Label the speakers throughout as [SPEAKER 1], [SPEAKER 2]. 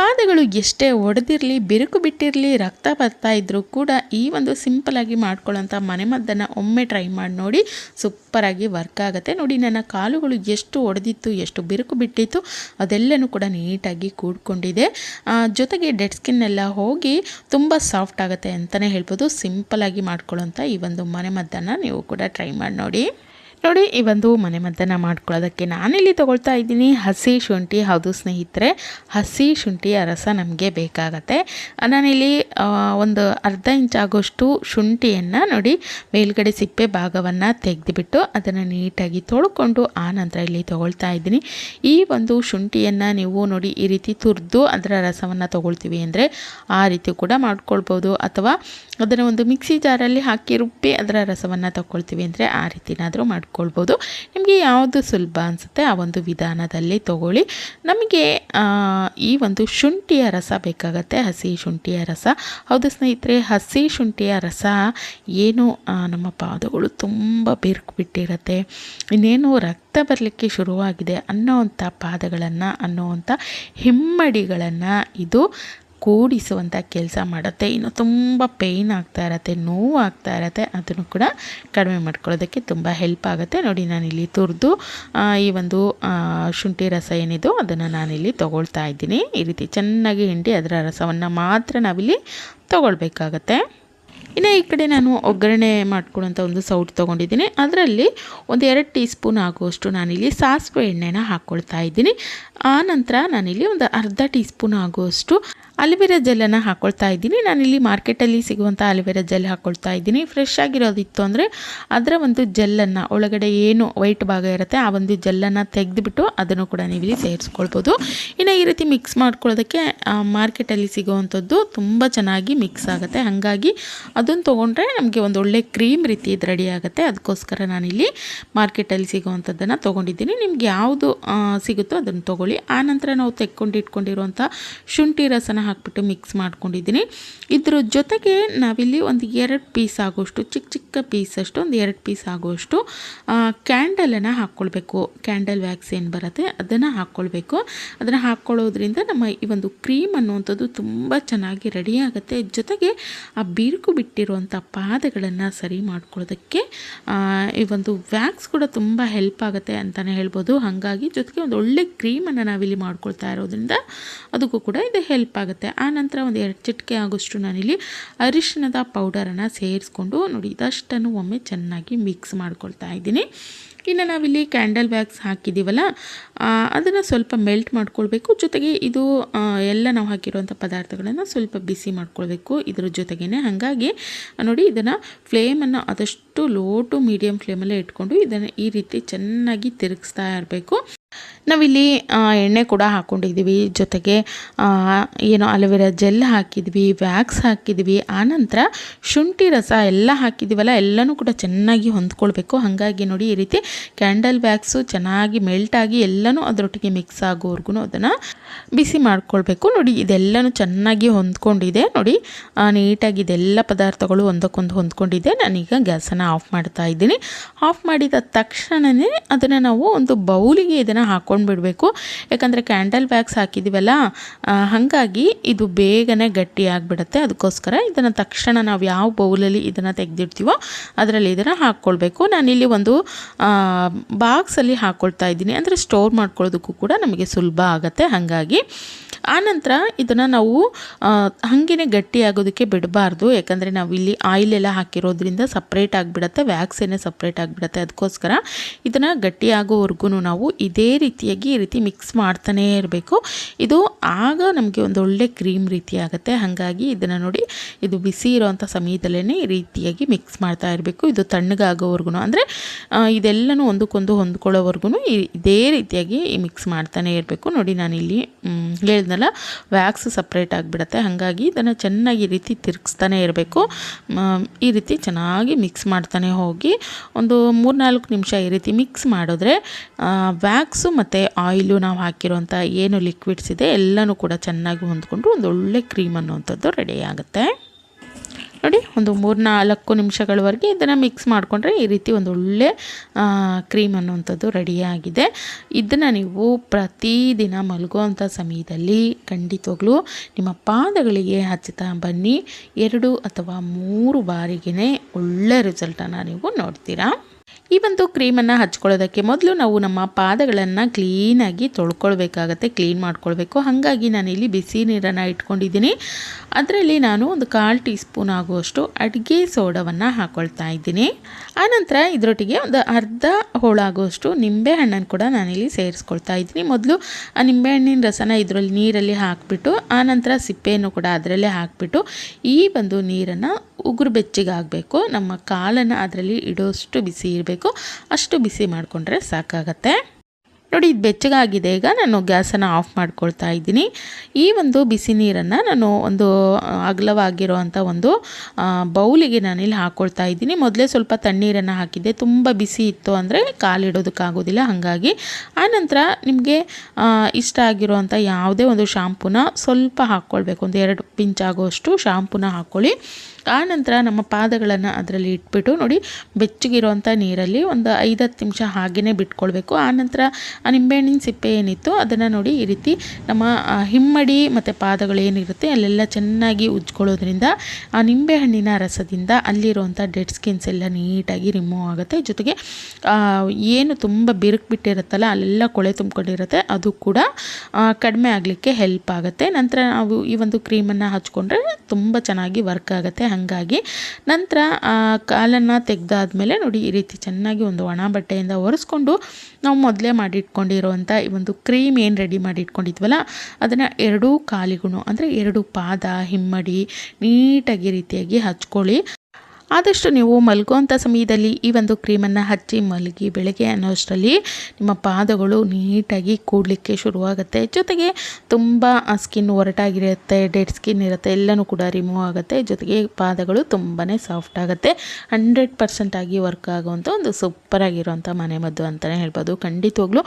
[SPEAKER 1] ಪಾದಗಳು ಎಷ್ಟೇ ಒಡೆದಿರಲಿ, ಬಿರುಕು ಬಿಟ್ಟಿರಲಿ, ರಕ್ತ ಬರ್ತಾ ಇದ್ದರೂ ಕೂಡ ಈ ಒಂದು ಸಿಂಪಲಾಗಿ ಮಾಡ್ಕೊಳ್ಳೋಂಥ ಮನೆಮದ್ದನ್ನು ಒಮ್ಮೆ ಟ್ರೈ ಮಾಡಿ ನೋಡಿ ಸೂಪರಾಗಿ ವರ್ಕ್ ಆಗುತ್ತೆ. ನೋಡಿ, ನನ್ನ ಕಾಲುಗಳು ಎಷ್ಟು ಒಡೆದಿತ್ತು, ಎಷ್ಟು ಬಿರುಕು ಬಿಟ್ಟಿತ್ತು, ಅದೆಲ್ಲನೂ ಕೂಡ ನೀಟಾಗಿ ಕೂಡ್ಕೊಂಡಿದೆ. ಜೊತೆಗೆ ಡೆಡ್ ಸ್ಕಿನ್ ಎಲ್ಲ ಹೋಗಿ ತುಂಬ ಸಾಫ್ಟ್ ಆಗುತ್ತೆ ಅಂತಲೇ ಹೇಳ್ಬೋದು. ಸಿಂಪಲಾಗಿ ಮಾಡ್ಕೊಳ್ಳೋಂಥ ಈ ಒಂದು ಮನೆಮದ್ದನ್ನು ನೀವು ಕೂಡ ಟ್ರೈ ಮಾಡಿ ನೋಡಿ. ನೋಡಿ, ಈ ಒಂದು ಮನೆಮದ್ದನ್ನು ಮಾಡ್ಕೊಳ್ಳೋದಕ್ಕೆ ನಾನಿಲ್ಲಿ ತೊಗೊಳ್ತಾ ಇದ್ದೀನಿ. ಹಸಿ ಶುಂಠಿ. ಹೌದು ಸ್ನೇಹಿತರೆ, ಹಸಿ ಶುಂಠಿಯ ರಸ ನಮಗೆ ಬೇಕಾಗತ್ತೆ. ನಾನಿಲ್ಲಿ ಒಂದು ಅರ್ಧ ಇಂಚ್ ಆಗೋಷ್ಟು ಶುಂಠಿಯನ್ನು ನೋಡಿ, ಮೇಲ್ಗಡೆ ಸಿಪ್ಪೆ ಭಾಗವನ್ನು ತೆಗೆದುಬಿಟ್ಟು ಅದನ್ನು ನೀಟಾಗಿ ತೊಳ್ಕೊಂಡು ಆ ನಂತರ ಇಲ್ಲಿ ತೊಗೊಳ್ತಾ ಇದ್ದೀನಿ. ಈ ಒಂದು ಶುಂಠಿಯನ್ನು ನೀವು ನೋಡಿ, ಈ ರೀತಿ ತುರಿದು ಅದರ ರಸವನ್ನು ತೊಗೊಳ್ತೀವಿ ಅಂದರೆ ಆ ರೀತಿ ಕೂಡ ಮಾಡ್ಕೊಳ್ಬೋದು. ಅಥವಾ ಅದನ್ನು ಒಂದು ಮಿಕ್ಸಿ ಜಾರಲ್ಲಿ ಹಾಕಿ ರುಬ್ಬಿ ಅದರ ರಸವನ್ನು ತಗೊಳ್ತೀವಿ ಅಂದರೆ ಆ ರೀತಿನಾದರೂ ಮಾಡ್ಕೊಳ್ಬೋದು. ನಿಮಗೆ ಯಾವುದು ಸುಲಭ ಅನಿಸುತ್ತೆ ಆ ಒಂದು ವಿಧಾನದಲ್ಲಿ ತಗೊಳ್ಳಿ. ನಮಗೆ ಈ ಒಂದು ಶುಂಠಿಯ ರಸ ಬೇಕಾಗತ್ತೆ, ಹಸಿ ಶುಂಠಿಯ ರಸ. ಹೌದು ಸ್ನೇಹಿತರೆ, ಹಸಿ ಶುಂಠಿಯ ರಸ ಏನು ನಮ್ಮ ಪಾದಗಳು ತುಂಬ ಬಿರುಕು ಬಿಟ್ಟಿರುತ್ತೆ ಇನ್ನೇನು ರಕ್ತ ಬರಲಿಕ್ಕೆ ಶುರುವಾಗಿದೆ ಅನ್ನೋವಂಥ ಪಾದಗಳನ್ನು ಅನ್ನೋವಂಥ ಹಿಮ್ಮಡಿಗಳನ್ನು ಇದು ಕೂಡಿಸುವಂಥ ಕೆಲಸ ಮಾಡುತ್ತೆ. ಇನ್ನು ತುಂಬ ಪೇಯ್ನ್ ಆಗ್ತಾ ಇರತ್ತೆ, ನೋವು ಆಗ್ತಾ ಇರತ್ತೆ, ಅದನ್ನು ಕೂಡ ಕಡಿಮೆ ಮಾಡ್ಕೊಳ್ಳೋದಕ್ಕೆ ತುಂಬ ಹೆಲ್ಪ್ ಆಗುತ್ತೆ. ನೋಡಿ, ನಾನಿಲ್ಲಿ ತುರಿದು ಈ ಒಂದು ಶುಂಠಿ ರಸ ಏನಿದು ಅದನ್ನು ನಾನಿಲ್ಲಿ ತೊಗೊಳ್ತಾ ಇದ್ದೀನಿ. ಈ ರೀತಿ ಚೆನ್ನಾಗಿ ಹಿಂಡಿ ಅದರ ರಸವನ್ನು ಮಾತ್ರ ನಾವಿಲ್ಲಿ ತೊಗೊಳ್ಬೇಕಾಗತ್ತೆ. ಇನ್ನು ಈ ಕಡೆ ನಾನು ಒಗ್ಗರಣೆ ಮಾಡ್ಕೊಳ್ಳೋಂಥ ಒಂದು ಸೌಟ್ ತೊಗೊಂಡಿದ್ದೀನಿ. ಅದರಲ್ಲಿ ಒಂದು ಎರಡು ಟೀ ಸ್ಪೂನ್ ಆಗುವಷ್ಟು ನಾನಿಲ್ಲಿ ಸಾಸಿವೆ ಎಣ್ಣೆನ ಹಾಕ್ಕೊಳ್ತಾ ಇದ್ದೀನಿ. ಆ ನಂತರ ನಾನಿಲ್ಲಿ ಒಂದು ಅರ್ಧ ಟೀ ಸ್ಪೂನ್ ಆಗುವಷ್ಟು ಅಲಿವೆರಾ ಜೆಲ್ಲನ್ನು ಹಾಕ್ಕೊಳ್ತಾ ಇದ್ದೀನಿ. ನಾನಿಲ್ಲಿ ಮಾರ್ಕೆಟಲ್ಲಿ ಸಿಗುವಂಥ ಅಲಿವೆರಾ ಜೆಲ್ ಹಾಕ್ಕೊಳ್ತಾ ಇದ್ದೀನಿ. ಫ್ರೆಶ್ ಆಗಿರೋದಿತ್ತು ಅಂದರೆ ಅದರ ಒಂದು ಜೆಲ್ಲನ್ನು, ಒಳಗಡೆ ಏನು ವೈಟ್ ಭಾಗ ಇರುತ್ತೆ ಆ ಒಂದು ಜೆಲ್ಲನ್ನು ತೆಗೆದುಬಿಟ್ಟು ಅದನ್ನು ಕೂಡ ನೀವು ಇಲ್ಲಿ ಸೇರಿಸ್ಕೊಳ್ಬೋದು. ಇನ್ನು ಈ ರೀತಿ ಮಿಕ್ಸ್ ಮಾಡ್ಕೊಳ್ಳೋದಕ್ಕೆ ಮಾರ್ಕೆಟಲ್ಲಿ ಸಿಗುವಂಥದ್ದು ತುಂಬ ಚೆನ್ನಾಗಿ ಮಿಕ್ಸ್ ಆಗುತ್ತೆ. ಹಾಗಾಗಿ ಅದನ್ನು ತೊಗೊಂಡ್ರೆ ನಮಗೆ ಒಂದು ಒಳ್ಳೆ ಕ್ರೀಮ್ ರೀತಿ ಇದು ರೆಡಿ ಆಗುತ್ತೆ. ಅದಕ್ಕೋಸ್ಕರ ನಾನಿಲ್ಲಿ ಮಾರ್ಕೆಟಲ್ಲಿ ಸಿಗುವಂಥದ್ದನ್ನು ತೊಗೊಂಡಿದ್ದೀನಿ. ನಿಮ್ಗೆ ಯಾವುದು ಸಿಗುತ್ತೋ ಅದನ್ನು ತೊಗೊಳ್ಳಿ. ಆನಂತರ ನಾವು ತೆಕ್ಕೊಂಡು ಇಟ್ಕೊಂಡಿರುವಂಥ ಶುಂಠಿ ರಸನ ಹಾಕ್ಬಿಟ್ಟು ಮಿಕ್ಸ್ ಮಾಡ್ಕೊಂಡಿದ್ದೀನಿ. ಇದ್ರ ಜೊತೆಗೆ ನಾವಿಲ್ಲಿ ಒಂದು ಎರಡು ಪೀಸ್ ಆಗೋಷ್ಟು, ಚಿಕ್ಕ ಚಿಕ್ಕ ಪೀಸಷ್ಟು ಒಂದು ಎರಡು ಪೀಸ್ ಆಗೋಷ್ಟು ಕ್ಯಾಂಡಲನ್ನು ಹಾಕ್ಕೊಳ್ಬೇಕು. ಕ್ಯಾಂಡಲ್ ವ್ಯಾಕ್ಸ್ ಏನು ಬರುತ್ತೆ ಅದನ್ನು ಹಾಕ್ಕೊಳ್ಬೇಕು. ಅದನ್ನು ಹಾಕ್ಕೊಳ್ಳೋದ್ರಿಂದ ನಮ್ಮ ಈ ಒಂದು ಕ್ರೀಮ್ ಅನ್ನುವಂಥದ್ದು ತುಂಬ ಚೆನ್ನಾಗಿ ರೆಡಿ ಆಗುತ್ತೆ. ಜೊತೆಗೆ ಆ ಬಿರುಕು ಬಿಟ್ಟಿರುವಂಥ ಪಾದಗಳನ್ನು ಸರಿ ಮಾಡ್ಕೊಳ್ಳೋದಕ್ಕೆ ಈ ಒಂದು ವ್ಯಾಕ್ಸ್ ಕೂಡ ತುಂಬ ಹೆಲ್ಪ್ ಆಗುತ್ತೆ ಅಂತಲೇ ಹೇಳ್ಬೋದು. ಹಾಗಾಗಿ ಜೊತೆಗೆ ಒಂದು ಒಳ್ಳೆ ಕ್ರೀಮನ್ನು ನಾವಿಲ್ಲಿ ಮಾಡ್ಕೊಳ್ತಾ ಇರೋದ್ರಿಂದ ಅದಕ್ಕೂ ಕೂಡ ಇದು ಹೆಲ್ಪ್ ಆಗುತ್ತೆ. ಆ ನಂತರ ಒಂದು ಎರಡು ಚಿಟಿಕೆ ಆಗೋಷ್ಟು ನಾನಿಲ್ಲಿ ಅರಿಶಿಣದ ಪೌಡರನ್ನು ಸೇರಿಸ್ಕೊಂಡು ನೋಡಿ, ಇದಷ್ಟನ್ನು ಒಮ್ಮೆ ಚೆನ್ನಾಗಿ ಮಿಕ್ಸ್ ಮಾಡ್ಕೊಳ್ತಾ ಇದ್ದೀನಿ. ಇನ್ನು ನಾವಿಲ್ಲಿ ಕ್ಯಾಂಡಲ್ ವ್ಯಾಕ್ಸ್ ಹಾಕಿದ್ದೀವಲ್ಲ ಅದನ್ನು ಸ್ವಲ್ಪ ಮೆಲ್ಟ್ ಮಾಡ್ಕೊಳ್ಬೇಕು. ಜೊತೆಗೆ ಇದು ಎಲ್ಲ ನಾವು ಹಾಕಿರುವಂಥ ಪದಾರ್ಥಗಳನ್ನು ಸ್ವಲ್ಪ ಬಿಸಿ ಮಾಡ್ಕೊಳ್ಬೇಕು. ಇದ್ರ ಜೊತೆಗೇ ಹಾಗಾಗಿ, ನೋಡಿ ಇದನ್ನು ಫ್ಲೇಮನ್ನು ಆದಷ್ಟು ಲೋ ಟು ಮೀಡಿಯಮ್ ಫ್ಲೇಮಲ್ಲೇ ಇಟ್ಕೊಂಡು ಇದನ್ನು ಈ ರೀತಿ ಚೆನ್ನಾಗಿ ತಿರುಗಿಸ್ತಾ ಇರಬೇಕು. ನಾವಿಲ್ಲಿ ಎಣ್ಣೆ ಕೂಡ ಹಾಕ್ಕೊಂಡಿದ್ದೀವಿ ಜೊತೆಗೆ ಏನು ಅಲೋವೆರಾ ಜೆಲ್ ಹಾಕಿದ್ವಿ, ವ್ಯಾಕ್ಸ್ ಹಾಕಿದ್ವಿ. ಆನಂತರ ಶುಂಠಿ ರಸ ಎಲ್ಲ ಹಾಕಿದ್ದೀವಲ್ಲ, ಎಲ್ಲನೂ ಕೂಡ ಚೆನ್ನಾಗಿ ಹೊಂದ್ಕೊಳ್ಬೇಕು. ಹಾಗಾಗಿ ನೋಡಿ, ಈ ರೀತಿ ಕ್ಯಾಂಡಲ್ ವ್ಯಾಕ್ಸು ಚೆನ್ನಾಗಿ ಮೆಲ್ಟಾಗಿ ಎಲ್ಲನೂ ಅದರೊಟ್ಟಿಗೆ ಮಿಕ್ಸ್ ಆಗೋವರೆಗೂ ಅದನ್ನು ಬಿಸಿ ಮಾಡ್ಕೊಳ್ಬೇಕು. ನೋಡಿ, ಇದೆಲ್ಲನೂ ಚೆನ್ನಾಗಿ ಹೊಂದ್ಕೊಂಡಿದೆ. ನೋಡಿ ನೀಟಾಗಿ ಇದೆಲ್ಲ ಪದಾರ್ಥಗಳು ಒಂದಕ್ಕೊಂದು ಹೊಂದ್ಕೊಂಡಿದೆ. ನಾನೀಗ ಗ್ಯಾಸನ್ನು ಆಫ್ ಮಾಡ್ತಾ ಇದ್ದೀನಿ. ಆಫ್ ಮಾಡಿದ ತಕ್ಷಣವೇ ಅದನ್ನು ನಾವು ಒಂದು ಬೌಲಿಗೆ ಇದನ್ನು ಹಾಕ್ಕೊಂಡು ಬಿಡಬೇಕು ಯಾಕಂದರೆ ಕ್ಯಾಂಡಲ್ ವ್ಯಾಕ್ಸ್ ಹಾಕಿದ್ದೀವಲ್ಲ ಹಾಗಾಗಿ ಇದು ಬೇಗನೆ ಗಟ್ಟಿ ಆಗಿಬಿಡುತ್ತೆ. ಅದಕ್ಕೋಸ್ಕರ ಇದನ್ನು ತಕ್ಷಣ ನಾವು ಯಾವ ಬೌಲಲ್ಲಿ ಇದನ್ನು ತೆಗೆದಿಡ್ತೀವೋ ಅದರಲ್ಲಿ ಇದನ್ನು ಹಾಕ್ಕೊಳ್ಬೇಕು ನಾನಿಲ್ಲಿ ಒಂದು ಬಾಕ್ಸಲ್ಲಿ ಹಾಕ್ಕೊಳ್ತಾ ಇದ್ದೀನಿ. ಅಂದರೆ ಸ್ಟೋರ್ ಮಾಡ್ಕೊಳ್ಳೋದಕ್ಕೂ ಕೂಡ ನಮಗೆ ಸುಲಭ ಆಗುತ್ತೆ. ಹಾಗಾಗಿ ಆನಂತರ ಇದನ್ನು ನಾವು ಹಾಗೇ ಗಟ್ಟಿಯಾಗೋದಕ್ಕೆ ಬಿಡಬಾರ್ದು. ಯಾಕಂದರೆ ನಾವು ಇಲ್ಲಿ ಆಯಿಲ್ ಎಲ್ಲ ಹಾಕಿರೋದ್ರಿಂದ ಸಪ್ರೇಟ್ ಆಗಿಬಿಡತ್ತೆ. ವ್ಯಾಕ್ಸೇನೆ ಸಪ್ರೇಟ್ ಆಗಿಬಿಡತ್ತೆ. ಅದಕ್ಕೋಸ್ಕರ ಇದನ್ನು ಗಟ್ಟಿಯಾಗೋವರೆಗೂ ನಾವು ಇದೇ ರೀತಿಯಾಗಿ ಈ ರೀತಿ ಮಿಕ್ಸ್ ಮಾಡ್ತಾನೇ ಇರಬೇಕು. ಇದು ಆಗ ನಮಗೆ ಒಂದು ಒಳ್ಳೆ ಕ್ರೀಮ್ ರೀತಿ ಆಗುತ್ತೆ. ಹಾಗಾಗಿ ಇದನ್ನು ನೋಡಿ ಇದು ಬಿಸಿ ಇರೋವಂಥ ಸಮಯದಲ್ಲೇ ಈ ರೀತಿಯಾಗಿ ಮಿಕ್ಸ್ ಮಾಡ್ತಾ ಇರಬೇಕು. ಇದು ತಣ್ಣಗಾಗೋವರೆಗೂ ಅಂದರೆ ಇದೆಲ್ಲನೂ ಒಂದಕ್ಕೊಂದು ಹೊಂದ್ಕೊಳ್ಳೋವರೆಗೂ ಇದೇ ರೀತಿಯಾಗಿ ಮಿಕ್ಸ್ ಮಾಡ್ತಾನೆ ಇರಬೇಕು. ನೋಡಿ ನಾನಿಲ್ಲಿ ಹೇಳಿದ್ನಲ್ಲ ವ್ಯಾಕ್ಸ್ ಸಪ್ರೇಟ್ ಆಗಿಬಿಡತ್ತೆ. ಹಾಗಾಗಿ ಇದನ್ನು ಚೆನ್ನಾಗಿ ಈ ರೀತಿ ತಿರುಗಿಸ್ತಾನೆ ಇರಬೇಕು. ಈ ರೀತಿ ಚೆನ್ನಾಗಿ ಮಿಕ್ಸ್ ಮಾಡ್ತಾನೆ ಹೋಗಿ ಒಂದು ಮೂರ್ನಾಲ್ಕು ನಿಮಿಷ ಈ ರೀತಿ ಮಿಕ್ಸ್ ಮಾಡಿದ್ರೆ ವ್ಯಾಕ್ಸು ಮತ್ತು ಆಯಿಲು ನಾವು ಹಾಕಿರೋಂಥ ಏನು ಲಿಕ್ವಿಡ್ಸ್ ಇದೆ, ಎಲ್ಲನೂ ಕೂಡ ಚೆನ್ನಾಗಿ ಹೊಂದ್ಕೊಂಡು ಒಂದು ಒಳ್ಳೆ ಕ್ರೀಮ್ ಅನ್ನುವಂಥದ್ದು ರೆಡಿ ಆಗುತ್ತೆ. ನೋಡಿ, ಒಂದು ಮೂರು ನಾಲ್ಕು ನಿಮಿಷಗಳವರೆಗೆ ಇದನ್ನು ಮಿಕ್ಸ್ ಮಾಡಿಕೊಂಡ್ರೆ ಈ ರೀತಿ ಒಂದು ಒಳ್ಳೆ ಕ್ರೀಮ್ ಅನ್ನುವಂಥದ್ದು ರೆಡಿಯಾಗಿದೆ ಇದನ್ನು ನೀವು ಪ್ರತಿದಿನ ಮಲಗುವಂಥ ಸಮಯದಲ್ಲಿ ಖಂಡಿತವಾಗ್ಲೂ ನಿಮ್ಮ ಪಾದಗಳಿಗೆ ಹಚ್ಚುತ್ತಾ ಬನ್ನಿ. ಎರಡು ಅಥವಾ ಮೂರು ಬಾರಿಗೇ ಒಳ್ಳೆ ರಿಸಲ್ಟನ್ನು ನೀವು ನೋಡ್ತೀರಾ. ಈ ಒಂದು ಕ್ರೀಮನ್ನು ಹಚ್ಕೊಳ್ಳೋದಕ್ಕೆ ಮೊದಲು ನಾವು ನಮ್ಮ ಪಾದಗಳನ್ನು ಕ್ಲೀನಾಗಿ ತೊಳ್ಕೊಳ್ಬೇಕಾಗತ್ತೆ ಕ್ಲೀನ್ ಮಾಡ್ಕೊಳ್ಬೇಕು. ಹಾಗಾಗಿ ನಾನಿಲ್ಲಿ ಬಿಸಿ ನೀರನ್ನು ಇಟ್ಕೊಂಡಿದ್ದೀನಿ. ಅದರಲ್ಲಿ ನಾನು ಒಂದು ಕಾಲು ಟೀ ಸ್ಪೂನ್ ಆಗುವಷ್ಟು ಅಡುಗೆ ಸೋಡವನ್ನು ಹಾಕ್ಕೊಳ್ತಾ ಇದ್ದೀನಿ. ಆನಂತರ ಇದರೊಟ್ಟಿಗೆ ಒಂದು ಅರ್ಧ ಹೋಳಾಗುವಷ್ಟು ನಿಂಬೆ ಹಣ್ಣನ್ನು ಕೂಡ ನಾನಿಲ್ಲಿ ಸೇರಿಸ್ಕೊಳ್ತಾ ಇದ್ದೀನಿ. ಮೊದಲು ಆ ನಿಂಬೆಹಣ್ಣಿನ ರಸನ ಇದರಲ್ಲಿ ನೀರಲ್ಲಿ ಹಾಕಿಬಿಟ್ಟು, ಆನಂತರ ಸಿಪ್ಪೆಯನ್ನು ಕೂಡ ಅದರಲ್ಲೇ ಹಾಕಿಬಿಟ್ಟು ಈ ಒಂದು ನೀರನ್ನು ಉಗುರು ಬೆಚ್ಚಗಾಗಬೇಕು ನಮ್ಮ ಕಾಲನ್ನು ಅದರಲ್ಲಿ ಇಡೋಷ್ಟು ಬಿಸಿ ಇರಬೇಕು. ಅಷ್ಟು ಬಿಸಿ ಮಾಡಿಕೊಂಡ್ರೆ ಸಾಕಾಗತ್ತೆ. ನೋಡಿ, ಇದು ಬೆಚ್ಚಗಾಗಿದೆ ಈಗ ನಾನು ಗ್ಯಾಸನ್ನು ಆಫ್ ಮಾಡ್ಕೊಳ್ತಾ ಇದ್ದೀನಿ. ಈ ಒಂದು ಬಿಸಿ ನೀರನ್ನು ನಾನು ಒಂದು ಅಗಲವಾಗಿರುವಂಥ ಒಂದು ಬೌಲಿಗೆ ನಾನಿಲ್ಲಿ ಹಾಕ್ಕೊಳ್ತಾ ಇದ್ದೀನಿ. ಮೊದಲೇ ಸ್ವಲ್ಪ ತಣ್ಣೀರನ್ನು ಹಾಕಿದ್ದೆ. ತುಂಬ ಬಿಸಿ ಇತ್ತು ಅಂದರೆ ಕಾಲಿಡೋದಕ್ಕಾಗೋದಿಲ್ಲ ಹಾಗಾಗಿ ಆನಂತರ ನಿಮಗೆ ಇಷ್ಟ ಆಗಿರುವಂಥ ಯಾವುದೇ ಒಂದು ಶಾಂಪೂನ ಸ್ವಲ್ಪ ಹಾಕ್ಕೊಳ್ಬೇಕು. ಒಂದು ಎರಡು ಪಿಂಚ್ ಆಗೋಷ್ಟು ಶಾಂಪೂನ ಹಾಕ್ಕೊಳ್ಳಿ. ಆನಂತರ ನಮ್ಮ ಪಾದಗಳನ್ನು ಅದರಲ್ಲಿ ಇಟ್ಬಿಟ್ಟು ನೋಡಿ ಬೆಚ್ಚಗಿರುವಂಥ ನೀರಲ್ಲಿ ಒಂದು ಐದು ಹತ್ತು ನಿಮಿಷ ಹಾಗೆಯೇ ಬಿಟ್ಕೊಳ್ಬೇಕು. ಆನಂತರ ಆ ನಿಂಬೆಹಣ್ಣಿನ ಸಿಪ್ಪೆ ಏನಿತ್ತು ಅದನ್ನು ನೋಡಿ ಈ ರೀತಿ ನಮ್ಮ ಹಿಮ್ಮಡಿ ಮತ್ತು ಪಾದಗಳು ಏನಿರುತ್ತೆ ಅಲ್ಲೆಲ್ಲ ಚೆನ್ನಾಗಿ ಉಜ್ಕೊಳ್ಳೋದ್ರಿಂದ ಆ ನಿಂಬೆಹಣ್ಣಿನ ರಸದಿಂದ ಅಲ್ಲಿರುವಂಥ ಡೆಡ್ ಸ್ಕಿನ್ಸ್ ಎಲ್ಲ ನೀಟಾಗಿ ರಿಮೂವ್ ಆಗುತ್ತೆ. ಜೊತೆಗೆ ಏನು ತುಂಬ ಬಿರುಕು ಬಿಟ್ಟಿರುತ್ತಲ್ಲ ಅಲ್ಲೆಲ್ಲ ಕೊಳೆ ತುಂಬ್ಕೊಂಡಿರುತ್ತೆ, ಅದು ಕೂಡ ಕಡಿಮೆ ಆಗಲಿಕ್ಕೆ ಹೆಲ್ಪ್ ಆಗುತ್ತೆ. ನಂತರ ನಾವು ಈ ಒಂದು ಕ್ರೀಮನ್ನು ಹಚ್ಕೊಂಡ್ರೆ ತುಂಬ ಚೆನ್ನಾಗಿ ವರ್ಕ್ ಆಗುತ್ತೆ. ಹಾಗಾಗಿ ನಂತರ ಕಾಲನ್ನು ತೆಗೆದಾದ್ಮೇಲೆ ನೋಡಿ ಈ ರೀತಿ ಚೆನ್ನಾಗಿ ಒಂದು ಒಣ ಬಟ್ಟೆಯಿಂದ ಒರೆಸ್ಕೊಂಡು ನಾವು ಮೊದಲೇ ಮಾಡಿಟ್ಕೊಂಡಿರುವಂಥ ಈ ಒಂದು ಕ್ರೀಮ್ ಏನು ರೆಡಿ ಮಾಡಿ ಇಟ್ಕೊಂಡಿದ್ವಲ್ಲ ಅದನ್ನು ಎರಡೂ ಕಾಲಿಗೂ ಅಂದರೆ ಎರಡು ಪಾದ, ಹಿಮ್ಮಡಿ ನೀಟಾಗಿ ರೀತಿಯಾಗಿ ಹಚ್ಕೊಳ್ಳಿ. ಆದಷ್ಟು ನೀವು ಮಲಗುವಂಥ ಸಮಯದಲ್ಲಿ ಈ ಒಂದು ಕ್ರೀಮನ್ನು ಹಚ್ಚಿ ಮಲಗಿ ಬೆಳಗ್ಗೆ ಅನ್ನೋಷ್ಟರಲ್ಲಿ ನಿಮ್ಮ ಪಾದಗಳು ನೀಟಾಗಿ ಕೂಡಲಿಕ್ಕೆ ಶುರುವಾಗುತ್ತೆ. ಜೊತೆಗೆ ತುಂಬ ಸ್ಕಿನ್ ಒರಟಾಗಿರುತ್ತೆ ಡೆಡ್ ಸ್ಕಿನ್ ಇರುತ್ತೆ, ಎಲ್ಲನೂ ಕೂಡ ರಿಮೂವ್ ಆಗುತ್ತೆ. ಜೊತೆಗೆ ಪಾದಗಳು ತುಂಬಾ ಸಾಫ್ಟ್ ಆಗುತ್ತೆ. ಹಂಡ್ರೆಡ್ ಪರ್ಸೆಂಟ್ ಆಗಿ ವರ್ಕ್ ಆಗುವಂಥ ಒಂದು ಸೂಪರಾಗಿರುವಂಥ ಮನೆಮದ್ದು ಅಂತಲೇ ಹೇಳ್ಬೋದು. ಖಂಡಿತವಾಗ್ಲೂ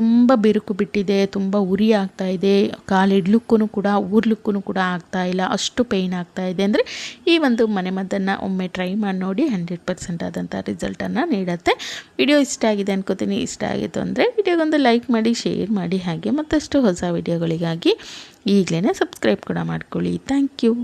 [SPEAKER 1] ತುಂಬ ಬಿರುಕು ಬಿಟ್ಟಿದೆ, ತುಂಬ ಉರಿ ಆಗ್ತಾ ಇದೆ ಕಾಲಿಡ್ಲಿಕ್ಕೂ ಕೂಡ ಊರ್ಲಿಕ್ಕೂ ಕೂಡ ಆಗ್ತಾ ಇಲ್ಲ, ಅಷ್ಟು ಪೇಯ್ನ್ ಆಗ್ತಾ ಇದೆ. ಅಂದರೆ ಈ ಒಂದು ಮನೆಮದ್ದನ್ನು ಒಮ್ಮೆ ಟ್ರೈ ಮಾಡಿ ನೋಡಿ ಹಂಡ್ರೆಡ್ ಪರ್ಸೆಂಟ್ ಆದಂಥ ರಿಸಲ್ಟನ್ನು ನೀಡುತ್ತೆ. ವಿಡಿಯೋ ಇಷ್ಟ ಆಗಿದೆ ಅನ್ಕೋತೀನಿ. ಇಷ್ಟ ಆಗಿತ್ತು ಅಂದರೆ ವಿಡಿಯೋಗೊಂದು ಲೈಕ್ ಮಾಡಿ ಶೇರ್ ಮಾಡಿ, ಹಾಗೆ ಮತ್ತಷ್ಟು ಹೊಸ ವಿಡಿಯೋಗಳಿಗಾಗಿ ಈಗಲೇ ಸಬ್ಸ್ಕ್ರೈಬ್ ಕೂಡ ಮಾಡ್ಕೊಳ್ಳಿ. Thank you